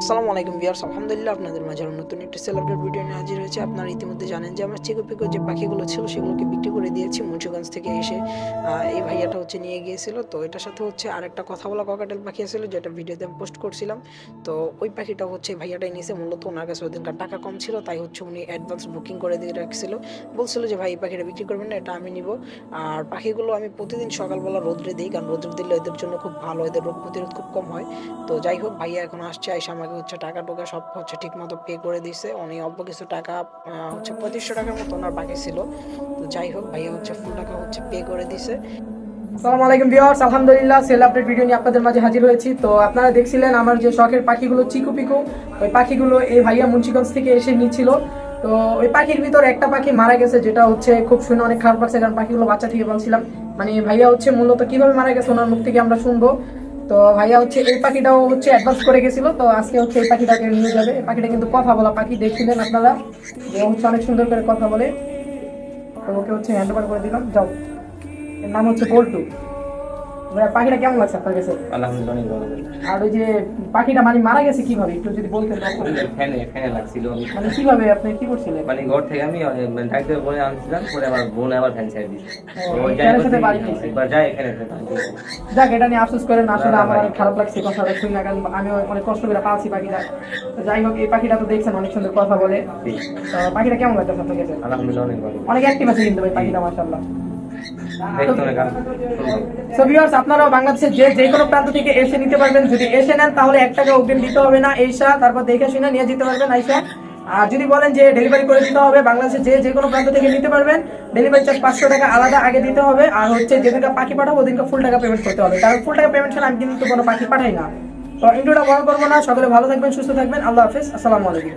আসসালামু আলাইকুম ভিউয়ার্স, আলহামদুলিল্লাহ আপনাদের মাঝে নতুন একটি সেলিব্রেট ভিডিও নিয়ে হাজির হয়েছে। আপনারা ইতিমধ্যে জানেন যে আমার চিকো পিকো যে পাখিগুলো ছিল, সেগুলোকে বিক্রি করে দিয়েছি মুন্সিগঞ্জ থেকে এসে। এই ভাইয়াটা হচ্ছে নিয়ে গিয়েছিল। তো এটার সাথে হচ্ছে আরেকটা কথা বলা ককাটেল পাখি ছিল যেটা ভিডিওতে আমি পোস্ট করছিলাম। তো ওই পাখিটা হচ্ছে ভাইয়াটাই নিয়েছে মূলত ওনার কাছে ওদিনকার টাকা কম ছিল, তাই হচ্ছে উনি অ্যাডভান্স বুকিং করে দিয়ে রাখছিল। বলছিল যে, ভাই, এই পাখিটা বিক্রি করবেন না, এটা আমি নিব। আর পাখিগুলো আমি প্রতিদিন সকালবেলা রোদ্রে দিই, কারণ রোদ্রে দিলে এদের জন্য খুব ভালো, এদের রোগ প্রতিরোধ খুব কম হয়। তো যাই হোক, ভাইয়া এখন আসছে, আইসা আমাকে হচ্ছে টাকা টোকা সব হচ্ছে ঠিক মতো পে করে দিছে। উনি অল্প কিছু টাকা হচ্ছে পঁচিশশো টাকার মতো ওনার বাকি ছিল। তো যাই হোক, ভাইয়া হচ্ছে ফুল টাকা হচ্ছে পে করে দিছে। আসসালামু আলাইকুম ভিউয়ার্স, আলহামদুলিল্লাহ সেল আপডেট ভিডিও নিয়ে আপনাদের মাঝে হাজির হয়েছি। তো আপনারা দেখছিলেন আমার যে শখের পাখিগুলো, চিকু পিকু, ওই পাখিগুলো এই ভাইয়া মুন্সিগঞ্জ থেকে এসে নিচ্ছিল। তো ওই পাখির ভিতর একটা পাখি মারা গেছে, যেটা হচ্ছে খুব শুনে অনেক খারাপ লাগছে, কারণ পাখিগুলো বাচ্চা থেকে বলছিলাম। মানে ভাইয়া হচ্ছে মূলত কীভাবে মারা গেছে, ওনার মুখ থেকে আমরা শুনব। তো ভাইয়া হচ্ছে এই পাখিটাও হচ্ছে অ্যাডভান্স করে গেছিল, তো আজকে হচ্ছে এই পাখিটাকে নিয়ে যাবে। এই পাখিটা কিন্তু কথা বলা পাখি, দেখছিলেন আপনারা? এবং হচ্ছে অনেক সুন্দর করে কথা বলে। তো ওকে হচ্ছে হ্যান্ড ওভার করে দিলাম, যাও। এর নাম হচ্ছে বল্টু। পাখিটা কেমন লাগছে আপনার কাছে? আলহামদুলিল্লাহ। আর ওই যে পাখিটা মানে মারা গেছে কীভাবে? একটু যদি বলতেন ফ্যানে ফ্যানে লাগছিল। মানে কীভাবে আপনি কি করছিলেন? মানে ঘর থেকে আমি ডাক্তার বলে আনছিলাম পরে আমার বোন আবার ফ্যান ছেড়ে যাই যাই এখানে যাক এটা নিয়ে আফসোস করেন আসলে আমার খারাপ লাগছে কথাটা শুনে কারণ আমি অনেক কষ্ট করে পালছি পাখিটা। যাই হোক এই পাখিটা তো দেখছেন অনেক সুন্দর কথা বলে। পাখিটা কেমন লাগছে আপনার কাছে? আলহামদুলিল্লাহ অনেক ভালো। অনেক অ্যাক্টিভ আছে কিন্তু ভাই পাখিটা মাশাআল্লাহ। সো ভিউয়ার্স বাংলাদেশের যে যে কোনো প্রান্ত থেকে এসে নিতে পারবেন। যদি এসে নেন, তাহলে এক টাকা অগ্রিম দিতে হবে না। এইসা তারপর দেখে শুনে নিয়ে যেতে পারবেন আইসা আর যদি বলেন যে ডেলিভারি করে দিতে হবে, বাংলাদেশের যে যে কোনো প্রান্ত থেকে নিতে পারবেন, ডেলিভারি চার্জ পাঁচশো টাকা আলাদা আগে দিতে হবে। আর হচ্ছে যেদিনকে পাখি পাঠাবো, ওদিনকে ফুল টাকা পেমেন্ট করতে হবে। কারণ ফুল টাকা পেমেন্ট আমি কিন্তু কোনো পাখি পাঠাই না। তো ইন্টুটা বড় করব না। সকলে ভালো থাকবেন, সুস্থ থাকবেন। আল্লাহ হাফিজ। আসসালামু আলাইকুম।